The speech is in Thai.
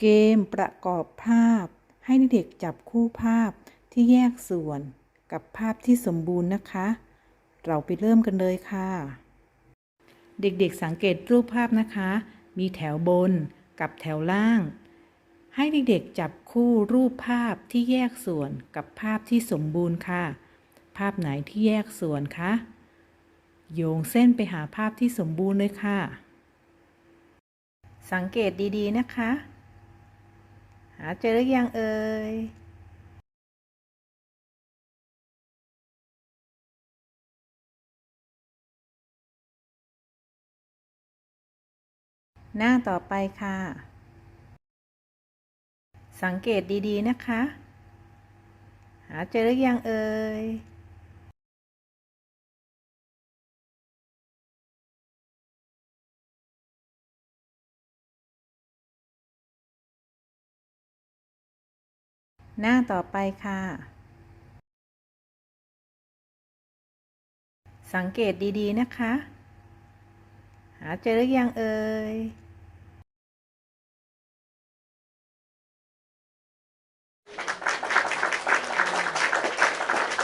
เกมประกอบภาพ ให้เด็กจับคู่ภาพที่แยกส่วนกับภาพที่สมบูรณ์นะคะ เราไปเริ่มกันเลยค่ะ เด็กๆสังเกตรูปภาพนะคะ มีแถวบนกับแถวล่าง ให้เด็กๆจับคู่รูปภาพที่แยกส่วนกับภาพที่สมบูรณ์ค่ะ ภาพไหนที่แยกส่วนคะโยงเส้นไปหาภาพที่สมบูรณ์เลยค่ะ สังเกตดีๆนะคะาเจอหรือยังเอ่ยหน้าต่อไปค่ะ สังเกตดีๆนะคะ หาเจอหรือยังเอ่ย หน้าต่อไปค่ะ สังเกตดีๆนะคะ หาเจอหรือยังเอ่ย